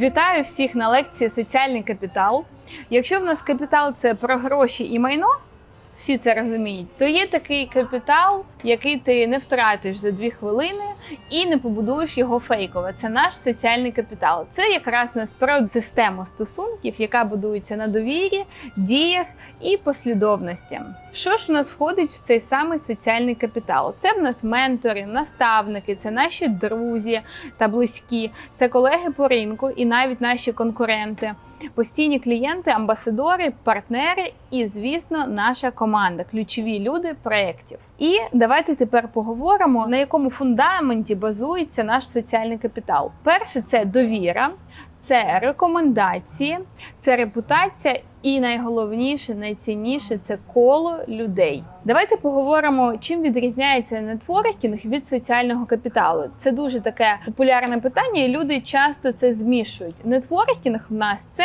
Вітаю всіх на лекції Соціальний капітал. Якщо в нас капітал це про гроші і майно, всі це розуміють, то є такий капітал, який ти не втратиш за дві хвилини і не побудуєш його фейково. Це наш соціальний капітал. Це якраз нас про систему стосунків, яка будується на довірі, діях і послідовності. Що ж в нас входить в цей самий соціальний капітал? Це в нас ментори, наставники, це наші друзі та близькі, це колеги по ринку і навіть наші конкуренти. Постійні клієнти, амбасадори, партнери і, звісно, наша команда, ключові люди проєктів. І давайте тепер поговоримо, на якому фундаменті базується наш соціальний капітал. Перше це довіра, це рекомендації, це репутація, і найголовніше, найцінніше це коло людей. Давайте поговоримо, чим відрізняється нетворкінг від соціального капіталу. Це дуже таке популярне питання, і люди часто це змішують. Нетворкінг в нас це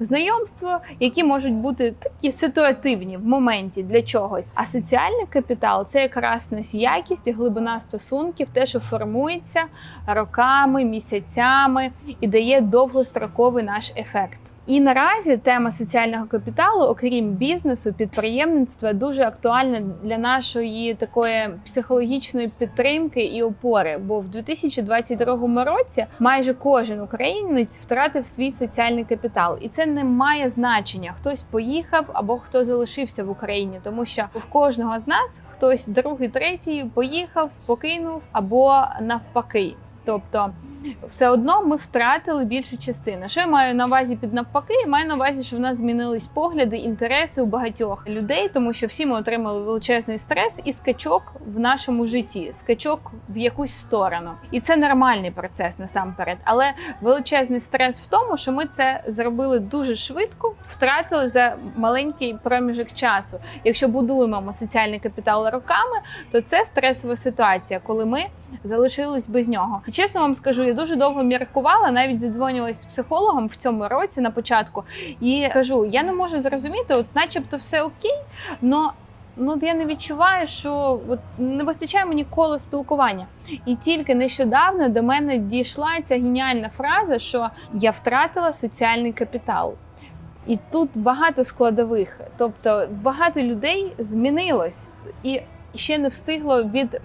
знайомство, які можуть бути такі ситуативні в моменті для чогось. А соціальний капітал це якраз нас якість і глибина стосунків, те, що формується роками, місяцями і дає довгостроковий наш ефект. І наразі тема соціального капіталу, окрім бізнесу, підприємництва, дуже актуальна для нашої такої психологічної підтримки і опори. Бо в 2022 році майже кожен українець втратив свій соціальний капітал, і це не має значення. Хтось поїхав або хто залишився в Україні, тому що в кожного з нас хтось другий, третій поїхав, покинув або навпаки. Тобто все одно ми втратили більшу частину. Що я маю на увазі під навпаки? Я маю на увазі, що в нас змінились погляди, інтереси у багатьох людей, тому що всі ми отримали величезний стрес і скачок в нашому житті, скачок в якусь сторону. І це нормальний процес насамперед. Але величезний стрес в тому, що ми це зробили дуже швидко, втратили за маленький проміжок часу. Якщо будуємо соціальний капітал роками, то це стресова ситуація, коли ми залишились без нього. Чесно вам скажу, я дуже довго міркувала, навіть задзвонювалась з психологом в цьому році на початку, і кажу: я не можу зрозуміти, от, начебто, все окей, но Ну, я не відчуваю, що от не вистачає мені коло спілкування. І тільки нещодавно до мене дійшла ця геніальна фраза, що я втратила соціальний капітал. І тут багато складових, тобто багато людей змінилось і ще не встигло від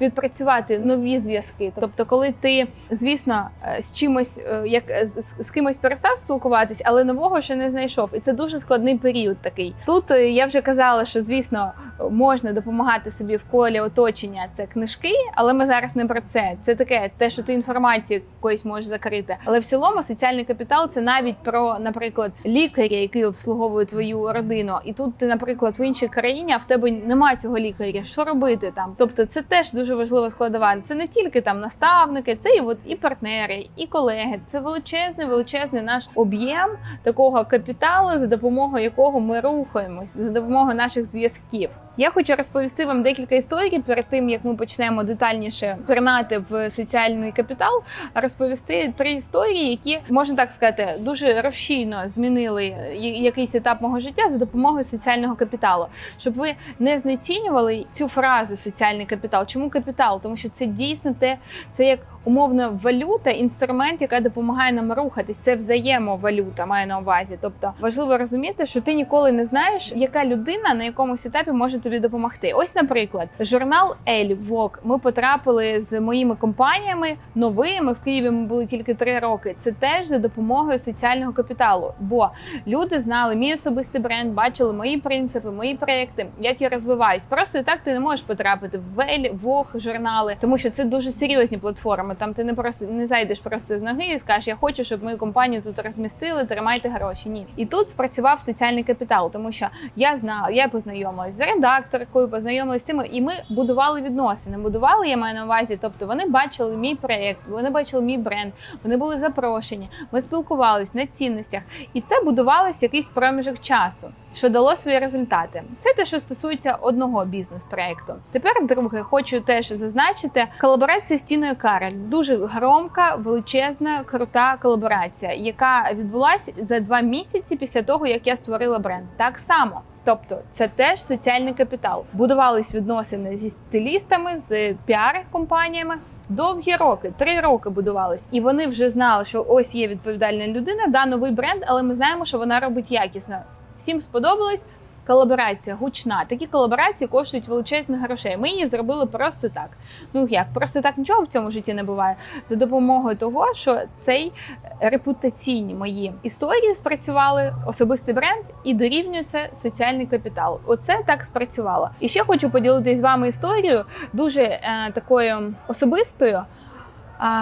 відпрацювати нові зв'язки. Тобто, коли ти, звісно, е, з чимось е, як з, з кимось перестав спілкуватись, але нового ще не знайшов. І це дуже складний період такий. Тут е, я вже казала, що звісно можна допомагати собі в колі оточення. Це книжки, але ми зараз не про це. Це таке, те, що ти інформацію якоюсь можеш закрити. Але в цілому соціальний капітал це навіть про, наприклад, лікаря, який обслуговує твою родину. І тут ти, наприклад, в іншій країні, а в тебе немає цього лікаря. Що робити там? Тобто, це теж дуже важлива складова. Це не тільки там наставники, це і от і партнери, і колеги. Це величезний, величезний наш об'єм такого капіталу, за допомогою якого ми рухаємось, за допомогою наших зв'язків. Я хочу розповісти вам декілька історій перед тим, як ми почнемо детальніше пірнати в соціальний капітал. Розповісти три історії, які можна так сказати, дуже розчійно змінили якийсь етап мого життя за допомогою соціального капіталу, щоб ви не знецінювали цю фразу соціальний капітал. Чому капітал? Тому що це дійсно те, це як умовно валюта, інструмент, яка допомагає нам рухатись. Це взаємовалюта, має на увазі. Тобто важливо розуміти, що ти ніколи не знаєш, яка людина на якомусь етапі може тобі допомогти. Ось, наприклад, журнал Ель Вок. Ми потрапили з моїми компаніями новими в Києві. Ми були тільки три роки. Це теж за допомогою соціального капіталу. Бо люди знали мій особистий бренд, бачили мої принципи, мої проекти, як я розвиваюсь. Просто так ти не можеш потрапити в Ель, журнали, тому що це дуже серйозні платформи. Там ти не просто не зайдеш просто з ноги і скажеш, я хочу, щоб мою компанію тут розмістили, тримайте гроші. Ні, і тут спрацював соціальний капітал, тому що я знала, я познайомилась з редакторкою, познайомилась з тими, і ми будували відносини. Будували я маю на увазі, тобто вони бачили мій проєкт, вони бачили мій бренд, вони були запрошені. Ми спілкувались на цінностях, і це будувалось якийсь проміжок часу що дало свої результати. Це те, що стосується одного бізнес-проекту. Тепер, друге, хочу теж зазначити колаборація з Тіною Карель. Дуже громка, величезна, крута колаборація, яка відбулася за два місяці після того, як я створила бренд. Так само. Тобто це теж соціальний капітал. Будувались відносини зі стилістами, з піар-компаніями. Довгі роки, три роки будувались, і вони вже знали, що ось є відповідальна людина, да, новий бренд, але ми знаємо, що вона робить якісно. Всім сподобалось. Колаборація гучна. Такі колаборації коштують величезних грошей. Ми її зробили просто так. Ну як просто так нічого в цьому житті не буває. За допомогою того, що цей репутаційні мої історії спрацювали, особистий бренд і дорівнює це соціальний капітал. Оце так спрацювало. І ще хочу поділитися з вами історією дуже е, такою особистою.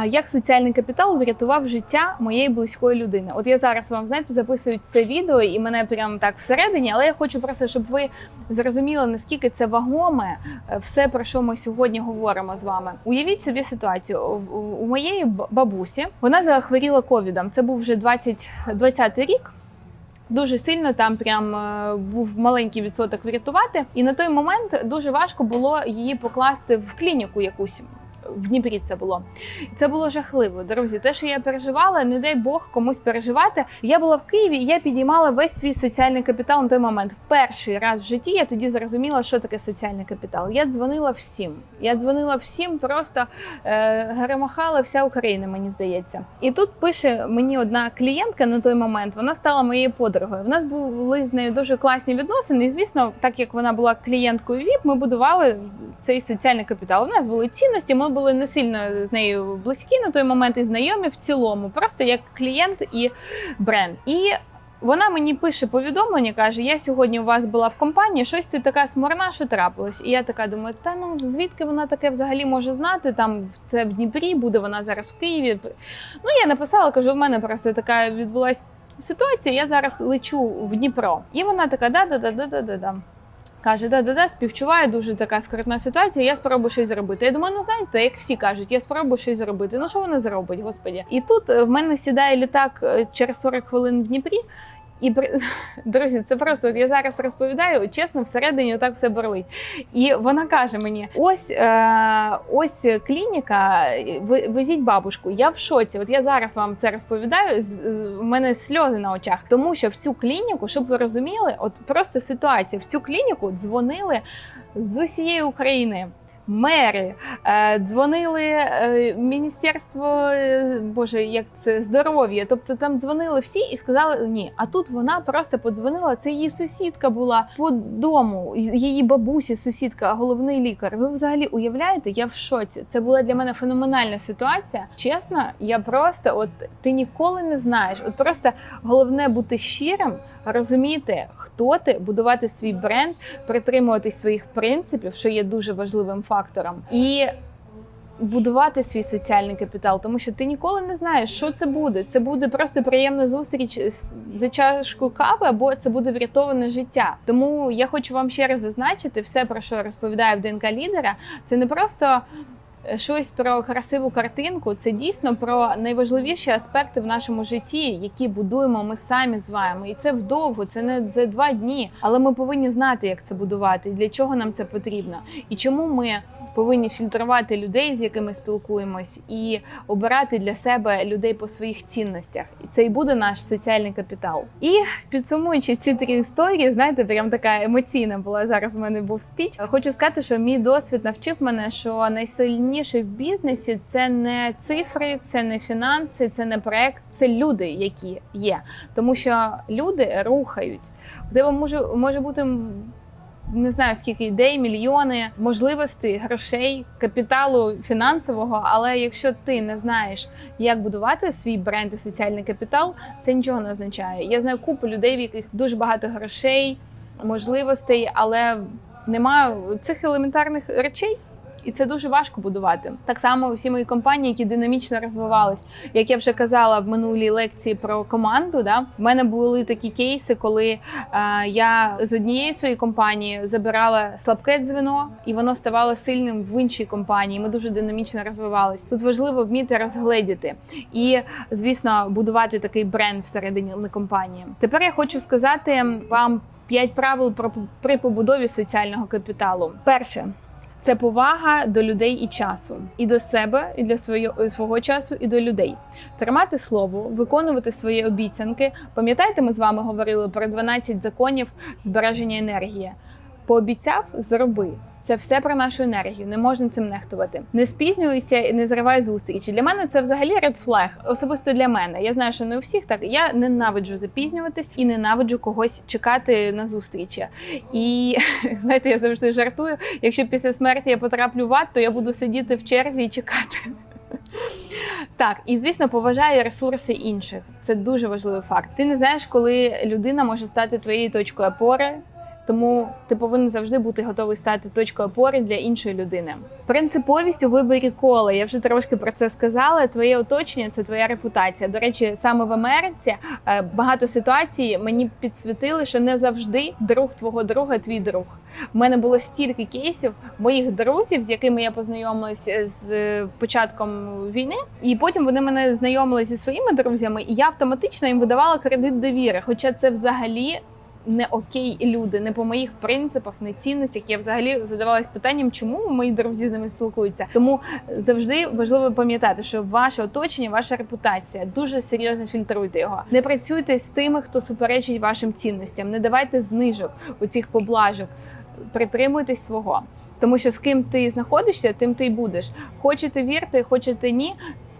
Як соціальний капітал врятував життя моєї близької людини? От я зараз вам знаєте записую це відео, і мене прямо так всередині, але я хочу просто, щоб ви зрозуміли наскільки це вагоме е, все про що ми сьогодні говоримо з вами. Уявіть собі ситуацію у моєї бабусі. Вона захворіла ковідом. Це був вже 20, 20 рік. Дуже сильно там прям е, був маленький відсоток врятувати, і на той момент дуже важко було її покласти в клініку якусь. В Дніпрі це було. І Це було жахливо. Друзі, те, що я переживала, не дай Бог комусь переживати. Я була в Києві, і я підіймала весь свій соціальний капітал на той момент. В перший раз в житті я тоді зрозуміла, що таке соціальний капітал. Я дзвонила всім. Я дзвонила всім, просто е, громахала вся Україна, мені здається. І тут пише мені одна клієнтка на той момент. Вона стала моєю подругою. В нас були з нею дуже класні відносини. І звісно, так як вона була клієнткою ВІП, ми будували цей соціальний капітал. У нас були цінності. Ми були не сильно з нею близькі на той момент і знайомі в цілому, просто як клієнт і бренд. І вона мені пише повідомлення, каже: Я сьогодні у вас була в компанії, щось ти така смурна, що трапилось. І я така думаю, та ну звідки вона таке взагалі може знати? Там це в Дніпрі, буде вона зараз в Києві. Ну я написала, кажу, в мене просто така відбулась ситуація. Я зараз лечу в Дніпро. І вона така: да-да-да-да-да-да. Каже, да-да-да, співчуваю, дуже така скрутна ситуація. Я спробую щось зробити. Я думаю, ну знаєте, як всі кажуть, я спробую щось зробити. Ну що вона зробить, господі? І тут е, в мене сідає літак е, через 40 хвилин в Дніпрі. І друзі, це просто от я зараз розповідаю, чесно, всередині так все борлить. І вона каже мені: ось е, ось клініка, везіть бабушку. Я в шоці. От я зараз вам це розповідаю. У мене сльози на очах, тому що в цю клініку, щоб ви розуміли, от просто ситуація в цю клініку дзвонили з усієї України. Мери е, дзвонили е, міністерство е, Боже, як це здоров'я. Тобто там дзвонили всі і сказали ні. А тут вона просто подзвонила. Це її сусідка була по дому, її бабусі, сусідка, головний лікар. Ви взагалі уявляєте? Я в шоці. Це була для мене феноменальна ситуація. Чесно, я просто от ти ніколи не знаєш. От просто головне бути щирим, розуміти, хто ти, будувати свій бренд, притримуватись своїх принципів, що є дуже важливим фактором, і будувати свій соціальний капітал, тому що ти ніколи не знаєш, що це буде. Це буде просто приємна зустріч за чашкою кави, або це буде врятоване життя. Тому я хочу вам ще раз зазначити, все про що я розповідаю в ДНК лідера, це не просто. Щось про красиву картинку це дійсно про найважливіші аспекти в нашому житті, які будуємо ми самі з вами. І це вдовго, це не за два дні. Але ми повинні знати, як це будувати, і для чого нам це потрібно, і чому ми повинні фільтрувати людей, з якими спілкуємось, і обирати для себе людей по своїх цінностях. І це і буде наш соціальний капітал. І підсумуючи ці три історії, знаєте, прям така емоційна була зараз. в мене був спіч. Хочу сказати, що мій досвід навчив мене, що найсильніше в бізнесі це не цифри, це не фінанси, це не проект, це люди, які є. Тому що люди рухають. У тебе може, може бути не знаю скільки ідей, мільйони можливостей, грошей, капіталу фінансового. Але якщо ти не знаєш, як будувати свій бренд і соціальний капітал, це нічого не означає. Я знаю купу людей, в яких дуже багато грошей, можливостей, але немає цих елементарних речей. І це дуже важко будувати. Так само всі мої компанії, які динамічно розвивались. Як я вже казала в минулій лекції про команду, да в мене були такі кейси, коли е, я з однієї своєї компанії забирала слабке дзвіно, і воно ставало сильним в іншій компанії. Ми дуже динамічно розвивались. Тут важливо вміти розгледіти і, звісно, будувати такий бренд всередині компанії. Тепер я хочу сказати вам п'ять правил про при побудові соціального капіталу. Перше. Це повага до людей і часу, і до себе, і для свого, свого часу, і до людей. Тримати слово, виконувати свої обіцянки. Пам'ятаєте, ми з вами говорили про 12 законів збереження енергії. Пообіцяв, зроби. Це все про нашу енергію, не можна цим нехтувати. Не спізнюйся і не зривай зустрічі. Для мене це взагалі red flag, особисто для мене. Я знаю, що не у всіх так. Я ненавиджу запізнюватись і ненавиджу когось чекати на зустрічі. І знаєте, я завжди жартую. Якщо після смерті я потраплю в ад, то я буду сидіти в черзі і чекати. Так, і звісно, поважає ресурси інших. Це дуже важливий факт. Ти не знаєш, коли людина може стати твоєю точкою опори. Тому ти повинен завжди бути готовий стати точкою опори для іншої людини. Принциповість у виборі кола. Я вже трошки про це сказала. Твоє оточення це твоя репутація. До речі, саме в Америці е, багато ситуацій мені підсвітили, що не завжди друг твого друга твій друг. У мене було стільки кейсів моїх друзів, з якими я познайомилась з початком війни, і потім вони мене знайомили зі своїми друзями, і я автоматично їм видавала кредит довіри. Хоча це взагалі не окей люди, не по моїх принципах, не цінностях. Я взагалі задавалась питанням, чому мої друзі з ними спілкуються. Тому завжди важливо пам'ятати, що ваше оточення, ваша репутація дуже серйозно фільтруйте його. Не працюйте з тими, хто суперечить вашим цінностям. Не давайте знижок у цих поблажок. Притримуйтесь свого. Тому що з ким ти знаходишся, тим ти й будеш. Хочете вірте, хочете ні.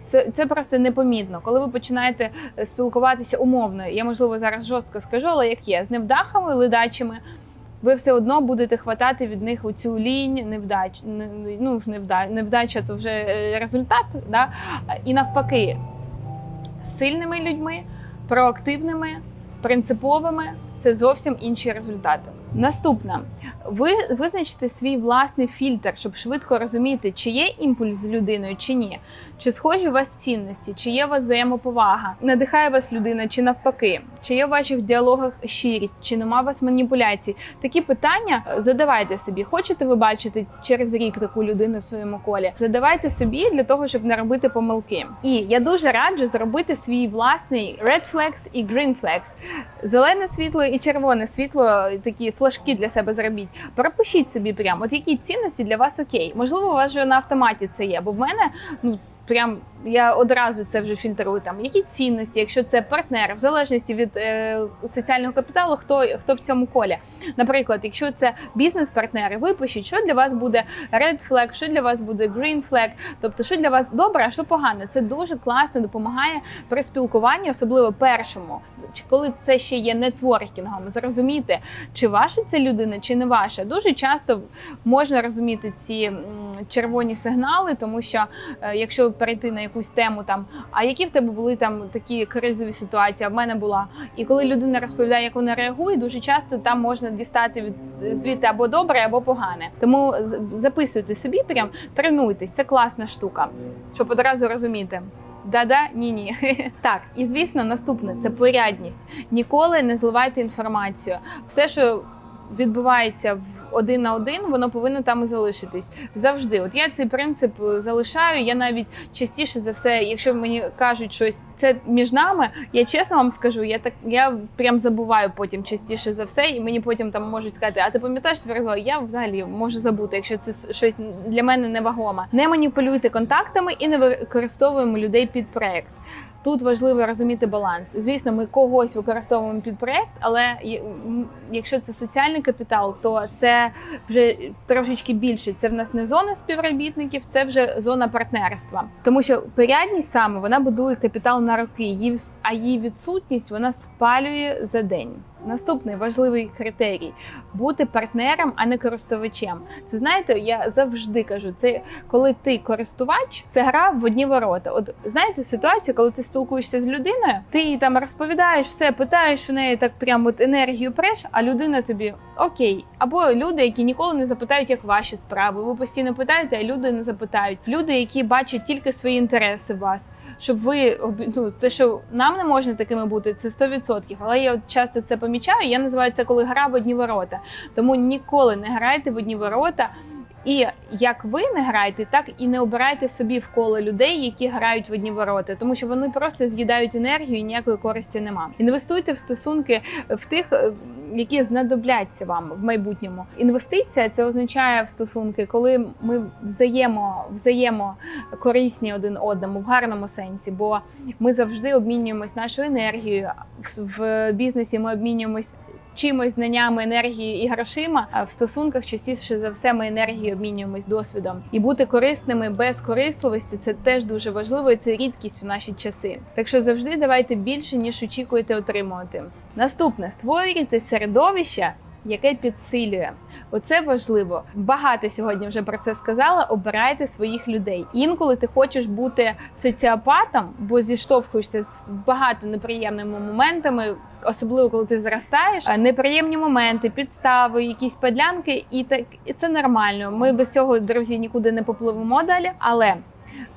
Це це просто непомітно. Коли ви починаєте е, спілкуватися умовно, я можливо зараз жорстко скажу, але як є з невдахами, ледачими, ви все одно будете хватати від них оцю лінь, невдач, ну, невда, невдача то вже е, результат. Да? І навпаки, з сильними людьми, проактивними, принциповими це зовсім інші результати. Наступне, ви визначите свій власний фільтр, щоб швидко розуміти, чи є імпульс з людиною, чи ні, чи схожі у вас цінності, чи є у вас взаємоповага, надихає вас людина, чи навпаки, чи є в ваших діалогах щирість, чи нема у вас маніпуляцій. Такі питання задавайте собі. Хочете ви бачити через рік таку людину в своєму колі? Задавайте собі для того, щоб не робити помилки. І я дуже раджу зробити свій власний red flags і green flags. зелене світло і червоне світло. Такі флажки для себе зробіть. Пропишіть собі прямо, от які цінності для вас окей. Можливо, у вас вже на автоматі це є, бо в мене ну. Прям я одразу це вже фільтрую. Там які цінності, якщо це партнер, в залежності від е, соціального капіталу, хто хто в цьому колі. Наприклад, якщо це бізнес-партнери, випишіть, що для вас буде red flag, що для вас буде green flag, тобто що для вас добре, а що погане. Це дуже класно допомагає при спілкуванні, особливо першому, чи коли це ще є нетворкінгом, зрозуміти, чи ваша це людина, чи не ваша. Дуже часто можна розуміти ці червоні сигнали, тому що е, якщо перейти на якусь тему, там а які в тебе були там такі кризові ситуації? а В мене була. І коли людина розповідає, як вона реагує, дуже часто там можна дістати від звідти або добре, або погане. Тому записуйте собі, прям тренуйтесь. Це класна штука, щоб одразу розуміти. Да-да, ні-ні. Так, і звісно, наступне це порядність. Ніколи не зливайте інформацію. Все, що відбувається в один на один, воно повинно там і залишитись завжди. От я цей принцип залишаю. Я навіть частіше за все, якщо мені кажуть щось, це між нами. Я чесно вам скажу, я так я прям забуваю потім частіше за все, і мені потім там можуть сказати, а ти пам'ятаєш тепер? Я взагалі можу забути, якщо це щось для мене невагоме. Не маніпулюйте контактами і не використовуємо людей під проект. Тут важливо розуміти баланс. Звісно, ми когось використовуємо під проект, але якщо це соціальний капітал, то це вже трошечки більше. Це в нас не зона співробітників, це вже зона партнерства. Тому що порядність саме вона будує капітал на роки, а її відсутність вона спалює за день. Наступний важливий критерій бути партнером, а не користувачем. Це знаєте, я завжди кажу, це коли ти користувач, це гра в одні ворота. От знаєте ситуацію, коли ти спілкуєшся з людиною, ти їй там розповідаєш все, питаєш в неї так прямо от енергію преш, а людина тобі окей. Або люди, які ніколи не запитають, як ваші справи. Ви постійно питаєте, а люди не запитають. Люди, які бачать тільки свої інтереси вас щоб ви ну, те, що нам не можна такими бути, це 100%. Але я часто це помічаю. Я називаю це коли гра в одні ворота. Тому ніколи не грайте в одні ворота. І як ви не граєте, так і не обирайте собі в коло людей, які грають в одні ворота, тому що вони просто з'їдають енергію і ніякої користі нема. Інвестуйте в стосунки в тих, е, які знадобляться вам в майбутньому. Інвестиція це означає в стосунки, коли ми взаємо взаємо корисні один одному в гарному сенсі, бо ми завжди обмінюємось нашою енергією в бізнесі. Ми обмінюємось чимось, знаннями, енергією і грошима. А в стосунках частіше за все ми енергією обмінюємось досвідом. І бути корисними без корисливості це теж дуже важливо. і Це рідкість в наші часи. Так що завжди давайте більше ніж очікуєте отримувати. Наступне створюйте середовище. Яке підсилює, оце важливо. Багато сьогодні вже про це сказала. Обирайте своїх людей. Інколи ти хочеш бути соціопатом, бо зіштовхуєшся з багато неприємними моментами, особливо коли ти зростаєш. Неприємні моменти, підстави, якісь падлянки, і так і це нормально. Ми без цього, друзі, нікуди не попливемо далі. Але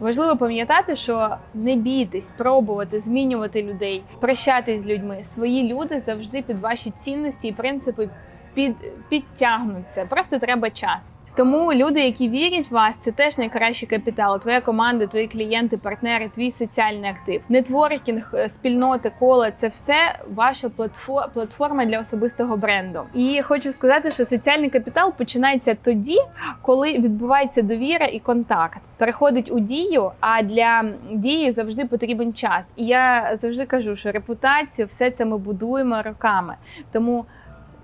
Важливо пам'ятати, що не бійтесь пробувати змінювати людей, прощатись з людьми. Свої люди завжди під ваші цінності і принципи під, підтягнуться. Просто треба час. Тому люди, які вірять в вас, це теж найкращий капітал. Твоя команда, твої клієнти, партнери, твій соціальний актив, нетворкінг, е, спільноти, кола це все ваша платфо- платформа для особистого бренду. І хочу сказати, що соціальний капітал починається тоді, коли відбувається довіра і контакт, переходить у дію. А для дії завжди потрібен час. І я завжди кажу, що репутацію, все це ми будуємо роками. Тому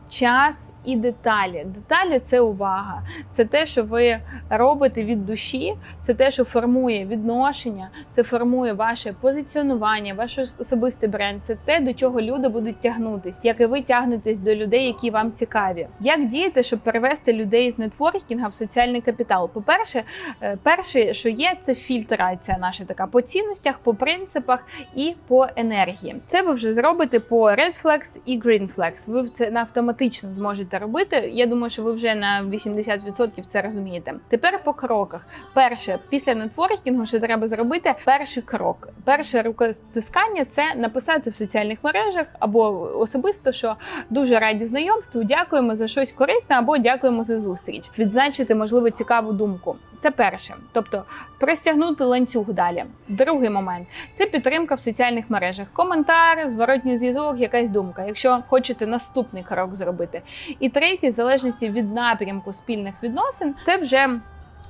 час і деталі. Деталі це увага, це те, що ви робите від душі, це те, що формує відношення, це формує ваше позиціонування, ваш особистий бренд. Це те, до чого люди будуть тягнутись, як і ви тягнетесь до людей, які вам цікаві. Як діяти, щоб перевести людей з нетворкінга в соціальний капітал? По-перше, е, перше, що є, це фільтрація наша така по цінностях, по принципах і по енергії. Це ви вже зробите по Red Flags і Green Flags. Ви це автоматично зможете робити. Я думаю, що ви вже на 80% це розумієте. Тепер по кроках. Перше, після нетворкінгу, що треба зробити, перший крок. Перше рукостискання це написати в соціальних мережах або особисто, що дуже раді знайомству, дякуємо за щось корисне або дякуємо за зустріч. Відзначити, можливо, цікаву думку. Це перше, тобто простягнути ланцюг далі. Другий момент це підтримка в соціальних мережах. Коментар, зворотній зв'язок, якась думка, якщо хочете наступний крок зробити. І третє, залежності від напрямку спільних відносин, це вже.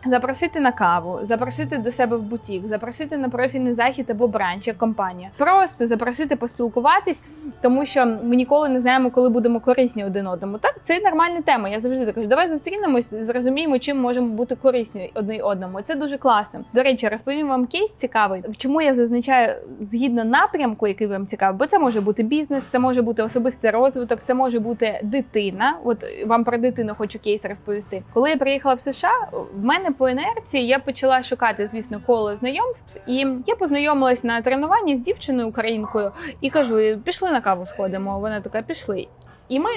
Запросити на каву, запросити до себе в бутік, запросити на профільний захід або бранч, як компанія. Просто запросити поспілкуватись, тому що ми ніколи не знаємо, коли будемо корисні один одному. Так, це нормальна тема. Я завжди кажу, давай зустрінемось, зрозуміємо, чим можемо бути корисні одне одному. Це дуже класно. До речі, розповім вам кейс цікавий. Чому я зазначаю згідно напрямку, який вам цікавий, бо це може бути бізнес, це може бути особистий розвиток, це може бути дитина. От вам про дитину хочу кейс розповісти. Коли я приїхала в США, в мене по інерції я почала шукати, звісно, коло знайомств, і я познайомилась на тренуванні з дівчиною українкою і кажу: пішли на каву сходимо. Вона така, пішли. І ми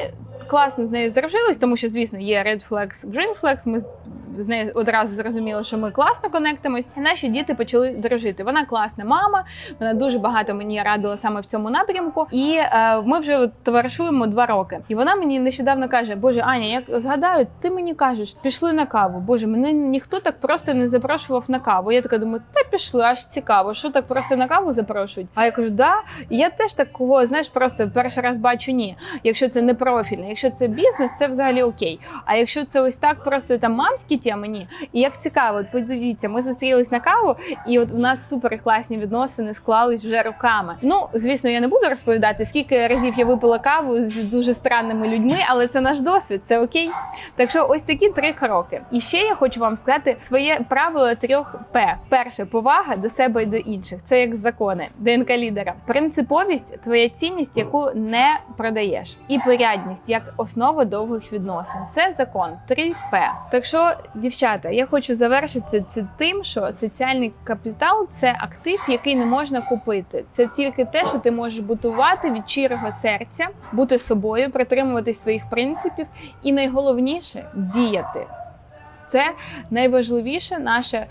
класно з нею здружились, тому що, звісно, є Red Flags, Green Flags. Ми з- з нею одразу зрозуміли, що ми класно конектимось. І наші діти почали дружити. Вона класна мама, вона дуже багато мені радила саме в цьому напрямку. І е, ми вже товаришуємо два роки. І вона мені нещодавно каже: Боже, Аня, як згадаю, ти мені кажеш, пішли на каву. Боже, мене ніхто так просто не запрошував на каву. Я така думаю, та пішли, аж цікаво, що так просто на каву запрошують. А я кажу, да. І я теж такого, знаєш, просто перший раз бачу ні. Якщо це не профільне, якщо це бізнес, це взагалі окей. А якщо це ось так, просто там мамські теми, ні. І як цікаво, подивіться, ми зустрілись на каву, і от у нас супер класні відносини склались вже роками. Ну, звісно, я не буду розповідати, скільки разів я випила каву з дуже странними людьми, але це наш досвід, це окей. Так що ось такі три кроки. І ще я хочу вам сказати своє правило трьох П. Перше повага до себе і до інших. Це як закони, ДНК лідера. Принциповість твоя цінність, яку не продаєш, і порядність як основа довгих відносин. Це закон 3П. Так що, дівчата, я хочу завершити це тим, що соціальний капітал це актив, який не можна купити. Це тільки те, що ти можеш будувати від щирого серця, бути собою, притримуватись своїх принципів, і найголовніше діяти. Це найважливіше наше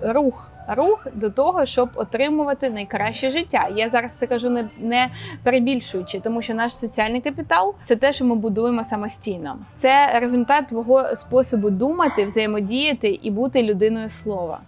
рух. Рух до того, щоб отримувати найкраще життя. Я зараз це кажу не, не перебільшуючи, тому що наш соціальний капітал це те, що ми будуємо самостійно. Це результат твого способу думати, взаємодіяти і бути людиною слова.